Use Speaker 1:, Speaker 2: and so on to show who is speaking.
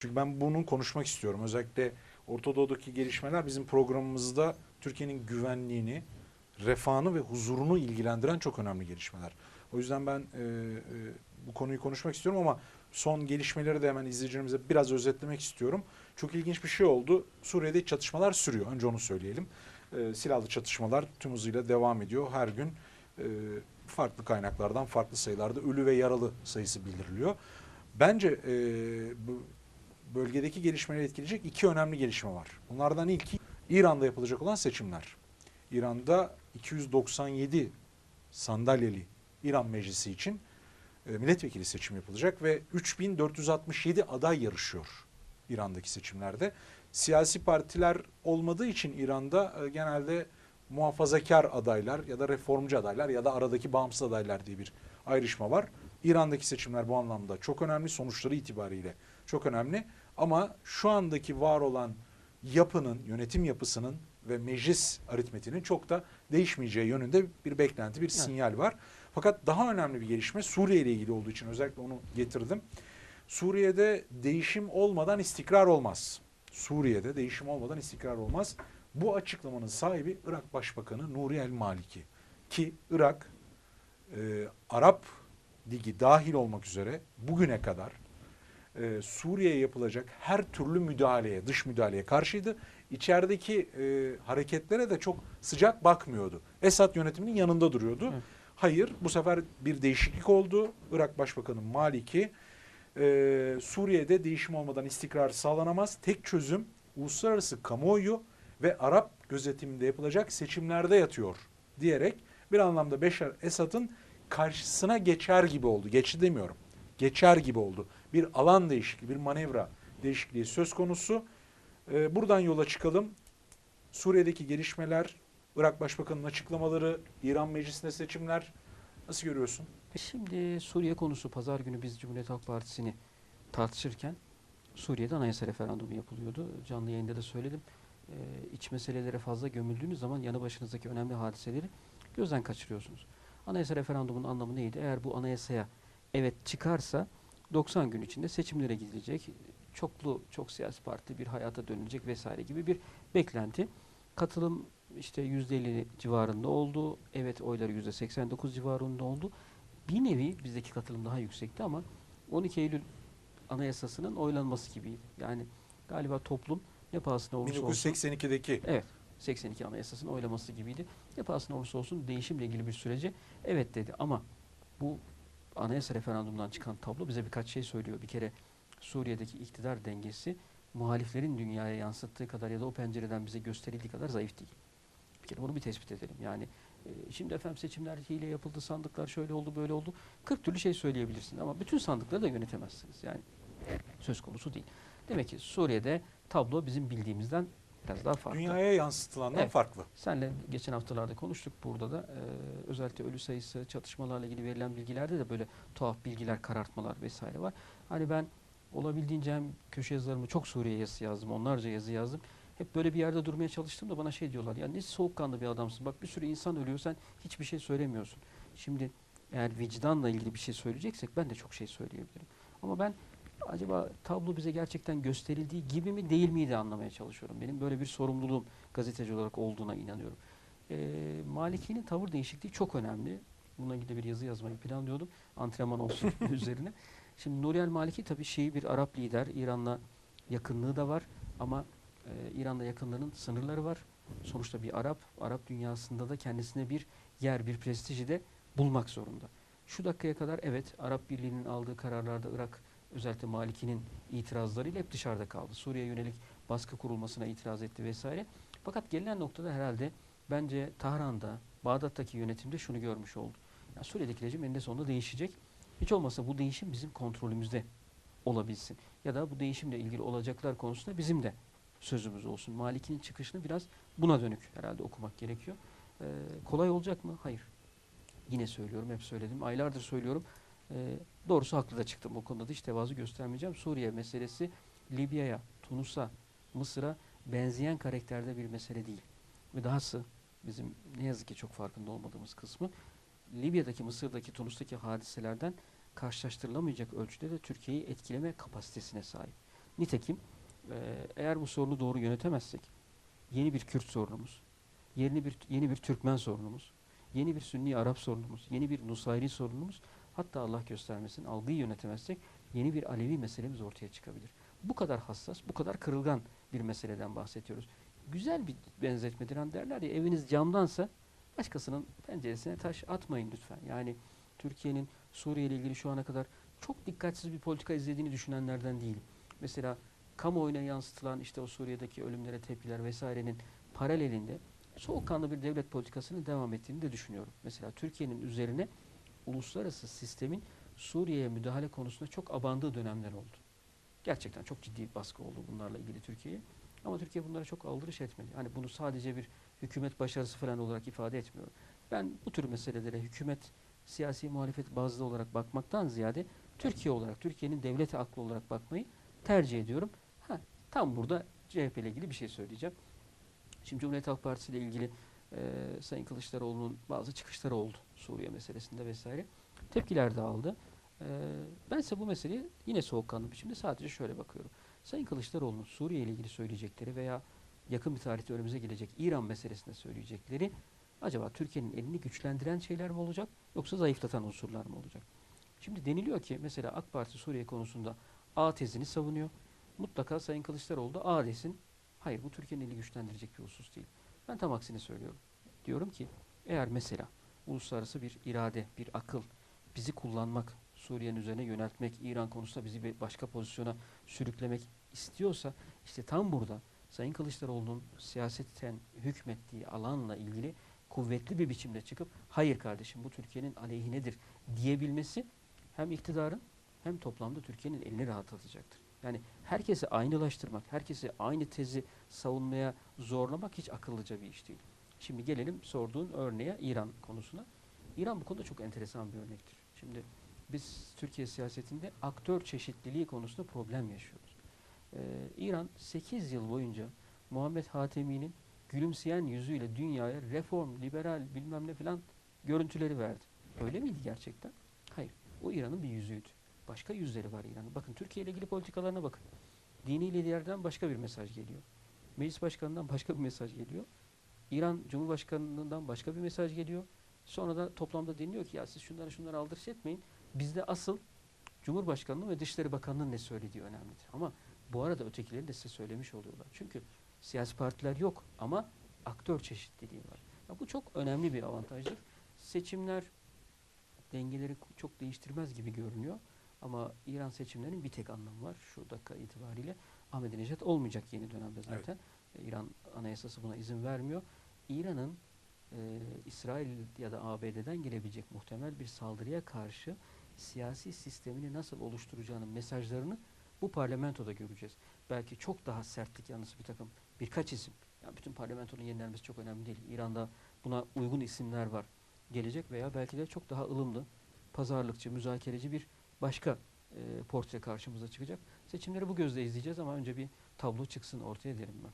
Speaker 1: Çünkü ben bunun konuşmak istiyorum. Özellikle Orta Doğu'daki gelişmeler bizim programımızda Türkiye'nin güvenliğini, refahını ve huzurunu ilgilendiren çok önemli gelişmeler. O yüzden ben e, e, bu konuyu konuşmak istiyorum ama son gelişmeleri de hemen izleyicilerimize biraz özetlemek istiyorum. Çok ilginç bir şey oldu. Suriye'de çatışmalar sürüyor. Önce onu söyleyelim. E, silahlı çatışmalar tüm hızıyla devam ediyor. Her gün e, farklı kaynaklardan farklı sayılarda ölü ve yaralı sayısı bildiriliyor. Bence e, bu bölgedeki gelişmeleri etkileyecek iki önemli gelişme var. Bunlardan ilki İran'da yapılacak olan seçimler. İran'da 297 sandalyeli İran Meclisi için e, milletvekili seçimi yapılacak ve 3467 aday yarışıyor İran'daki seçimlerde. Siyasi partiler olmadığı için İran'da e, genelde muhafazakar adaylar ya da reformcu adaylar ya da aradaki bağımsız adaylar diye bir ayrışma var. İran'daki seçimler bu anlamda çok önemli sonuçları itibariyle çok önemli ama şu andaki var olan yapının, yönetim yapısının ve meclis aritmetiğinin çok da değişmeyeceği yönünde bir beklenti, bir sinyal var. Fakat daha önemli bir gelişme Suriye ile ilgili olduğu için özellikle onu getirdim. Suriye'de değişim olmadan istikrar olmaz. Suriye'de değişim olmadan istikrar olmaz. Bu açıklamanın sahibi Irak Başbakanı Nuri El Maliki. Ki Irak e, Arap Ligi dahil olmak üzere bugüne kadar e, Suriye'ye yapılacak her türlü müdahaleye, dış müdahaleye karşıydı. İçerideki e, hareketlere de çok sıcak bakmıyordu. Esad yönetiminin yanında duruyordu.
Speaker 2: Evet.
Speaker 1: Hayır, bu sefer bir değişiklik oldu. Irak Başbakanı Maliki e, Suriye'de değişim olmadan istikrar sağlanamaz. Tek çözüm uluslararası kamuoyu ve Arap gözetiminde yapılacak seçimlerde yatıyor diyerek bir anlamda Beşar Esad'ın karşısına geçer gibi oldu. Geçti demiyorum. Geçer gibi oldu. Bir alan değişikliği, bir manevra değişikliği söz konusu. Ee, buradan yola çıkalım. Suriye'deki gelişmeler, Irak Başbakanı'nın açıklamaları, İran Meclisi'nde seçimler nasıl görüyorsun?
Speaker 2: Şimdi Suriye konusu pazar günü biz Cumhuriyet Halk Partisi'ni tartışırken Suriye'de anayasa referandumu yapılıyordu. Canlı yayında da söyledim. Ee, iç meselelere fazla gömüldüğünüz zaman yanı başınızdaki önemli hadiseleri gözden kaçırıyorsunuz. Anayasa referandumunun anlamı neydi? Eğer bu anayasaya evet çıkarsa 90 gün içinde seçimlere gidilecek. Çoklu, çok siyasi parti bir hayata dönülecek vesaire gibi bir beklenti. Katılım işte %50 civarında oldu. Evet oyları %89 civarında oldu. Bir nevi bizdeki katılım daha yüksekti ama 12 Eylül anayasasının oylanması gibiydi. Yani galiba toplum ne pahasına olursa olsun
Speaker 1: 1982'deki
Speaker 2: Evet. 82 Anayasası'nın oylaması gibiydi. Ne pahasına olursa olsun değişimle ilgili bir sürece evet dedi ama bu anayasa referandumundan çıkan tablo bize birkaç şey söylüyor. Bir kere Suriye'deki iktidar dengesi muhaliflerin dünyaya yansıttığı kadar ya da o pencereden bize gösterildiği kadar zayıf değil. Bir kere bunu bir tespit edelim. Yani e, şimdi efendim seçimler hile yapıldı, sandıklar şöyle oldu, böyle oldu. 40 türlü şey söyleyebilirsin ama bütün sandıkları da yönetemezsiniz. Yani söz konusu değil. Demek ki Suriye'de tablo bizim bildiğimizden biraz daha farklı.
Speaker 1: dünyaya yansıtılandan
Speaker 2: Evet.
Speaker 1: farklı.
Speaker 2: Senle geçen haftalarda konuştuk burada da e, özellikle ölü sayısı, çatışmalarla ilgili verilen bilgilerde de böyle tuhaf bilgiler, karartmalar vesaire var. Hani ben olabildiğince hem köşe yazılarımı çok Suriye yazısı yazdım, onlarca yazı yazdım. Hep böyle bir yerde durmaya çalıştım da bana şey diyorlar ya ne soğukkanlı bir adamsın bak bir sürü insan ölüyor sen hiçbir şey söylemiyorsun. Şimdi eğer vicdanla ilgili bir şey söyleyeceksek ben de çok şey söyleyebilirim. Ama ben acaba tablo bize gerçekten gösterildiği gibi mi değil miydi anlamaya çalışıyorum. Benim böyle bir sorumluluğum gazeteci olarak olduğuna inanıyorum. Ee, Maliki'nin tavır değişikliği çok önemli. Bununla ilgili bir yazı yazmayı planlıyordum. Antrenman olsun üzerine. Şimdi Nuriel Maliki tabii Şii bir Arap lider. İran'la yakınlığı da var ama e, İran'la yakınlığının sınırları var. Sonuçta bir Arap, Arap dünyasında da kendisine bir yer, bir prestiji de bulmak zorunda. Şu dakikaya kadar evet Arap Birliği'nin aldığı kararlarda Irak özellikle Maliki'nin itirazlarıyla hep dışarıda kaldı. Suriye'ye yönelik baskı kurulmasına itiraz etti vesaire. Fakat gelinen noktada herhalde bence Tahran'da, Bağdat'taki yönetimde şunu görmüş oldu. Ya Suriye'deki rejim eninde sonunda değişecek. Hiç olmazsa bu değişim bizim kontrolümüzde olabilsin. Ya da bu değişimle ilgili olacaklar konusunda bizim de sözümüz olsun. Maliki'nin çıkışını biraz buna dönük herhalde okumak gerekiyor. Ee, kolay olacak mı? Hayır. Yine söylüyorum, hep söyledim. Aylardır söylüyorum. Ee, doğrusu haklı da çıktım. O konuda da hiç tevazu göstermeyeceğim. Suriye meselesi Libya'ya, Tunus'a, Mısır'a benzeyen karakterde bir mesele değil. Ve dahası bizim ne yazık ki çok farkında olmadığımız kısmı Libya'daki, Mısır'daki, Tunus'taki hadiselerden karşılaştırılamayacak ölçüde de Türkiye'yi etkileme kapasitesine sahip. Nitekim e, eğer bu sorunu doğru yönetemezsek yeni bir Kürt sorunumuz, yeni bir yeni bir Türkmen sorunumuz, yeni bir Sünni Arap sorunumuz, yeni bir Nusayri sorunumuz, hatta Allah göstermesin algıyı yönetemezsek yeni bir Alevi meselemiz ortaya çıkabilir. Bu kadar hassas, bu kadar kırılgan bir meseleden bahsediyoruz. Güzel bir benzetmedir. Hani derler ya eviniz camdansa başkasının penceresine taş atmayın lütfen. Yani Türkiye'nin Suriye ile ilgili şu ana kadar çok dikkatsiz bir politika izlediğini düşünenlerden değilim. Mesela kamuoyuna yansıtılan işte o Suriye'deki ölümlere tepkiler vesairenin paralelinde soğukkanlı bir devlet politikasının devam ettiğini de düşünüyorum. Mesela Türkiye'nin üzerine uluslararası sistemin Suriye'ye müdahale konusunda çok abandığı dönemler oldu. Gerçekten çok ciddi bir baskı oldu bunlarla ilgili Türkiye'ye. Ama Türkiye bunlara çok aldırış etmedi. Hani bunu sadece bir hükümet başarısı falan olarak ifade etmiyorum. Ben bu tür meselelere hükümet, siyasi muhalefet bazlı olarak bakmaktan ziyade Türkiye olarak, Türkiye'nin devleti aklı olarak bakmayı tercih ediyorum. Ha, tam burada CHP ile ilgili bir şey söyleyeceğim. Şimdi Cumhuriyet Halk Partisi ile ilgili e, Sayın Kılıçdaroğlu'nun bazı çıkışları oldu Suriye meselesinde vesaire. Tepkiler de aldı. E, ben ise bu meseleye yine soğukkanlı biçimde sadece şöyle bakıyorum. Sayın Kılıçdaroğlu'nun Suriye ile ilgili söyleyecekleri veya yakın bir tarihte önümüze gelecek İran meselesinde söyleyecekleri acaba Türkiye'nin elini güçlendiren şeyler mi olacak yoksa zayıflatan unsurlar mı olacak? Şimdi deniliyor ki mesela AK Parti Suriye konusunda A tezini savunuyor. Mutlaka Sayın Kılıçdaroğlu da A desin. Hayır bu Türkiye'nin elini güçlendirecek bir husus değil. Ben tam aksini söylüyorum. Diyorum ki eğer mesela uluslararası bir irade, bir akıl bizi kullanmak, Suriye'nin üzerine yöneltmek, İran konusunda bizi bir başka pozisyona sürüklemek istiyorsa işte tam burada Sayın Kılıçdaroğlu'nun siyasetten hükmettiği alanla ilgili kuvvetli bir biçimde çıkıp hayır kardeşim bu Türkiye'nin aleyhinedir diyebilmesi hem iktidarın hem toplamda Türkiye'nin elini rahatlatacaktır. Yani herkesi aynılaştırmak, herkesi aynı tezi savunmaya zorlamak hiç akıllıca bir iş değil. Şimdi gelelim sorduğun örneğe İran konusuna. İran bu konuda çok enteresan bir örnektir. Şimdi biz Türkiye siyasetinde aktör çeşitliliği konusunda problem yaşıyoruz. Ee, İran 8 yıl boyunca Muhammed Hatemi'nin gülümseyen yüzüyle dünyaya reform, liberal bilmem ne filan görüntüleri verdi. Öyle miydi gerçekten? Hayır. O İran'ın bir yüzüydü. Başka yüzleri var İran'ın. Bakın Türkiye ile ilgili politikalarına bakın. Dini liderden başka bir mesaj geliyor. Meclis başkanından başka bir mesaj geliyor. İran Cumhurbaşkanlığından başka bir mesaj geliyor. Sonra da toplamda deniliyor ki ya siz şunları şunları aldırış etmeyin. Bizde asıl Cumhurbaşkanlığı ve Dışişleri Bakanlığı'nın ne söylediği önemlidir. Ama bu arada ötekileri de size söylemiş oluyorlar. Çünkü siyasi partiler yok ama aktör çeşitliliği var. Ya bu çok önemli bir avantajdır. Seçimler dengeleri çok değiştirmez gibi görünüyor. Ama İran seçimlerinin bir tek anlamı var. Şu dakika itibariyle Ahmadinejad olmayacak yeni dönemde zaten. E, İran anayasası buna izin vermiyor. İran'ın e, İsrail ya da ABD'den gelebilecek muhtemel bir saldırıya karşı siyasi sistemini nasıl oluşturacağının mesajlarını bu parlamentoda göreceğiz. Belki çok daha sertlik yanlısı bir takım birkaç isim. Yani bütün parlamentonun yenilenmesi çok önemli değil. İran'da buna uygun isimler var. Gelecek veya belki de çok daha ılımlı, pazarlıkçı, müzakereci bir başka e, portre karşımıza çıkacak. Seçimleri bu gözle izleyeceğiz ama önce bir tablo çıksın ortaya derim ben.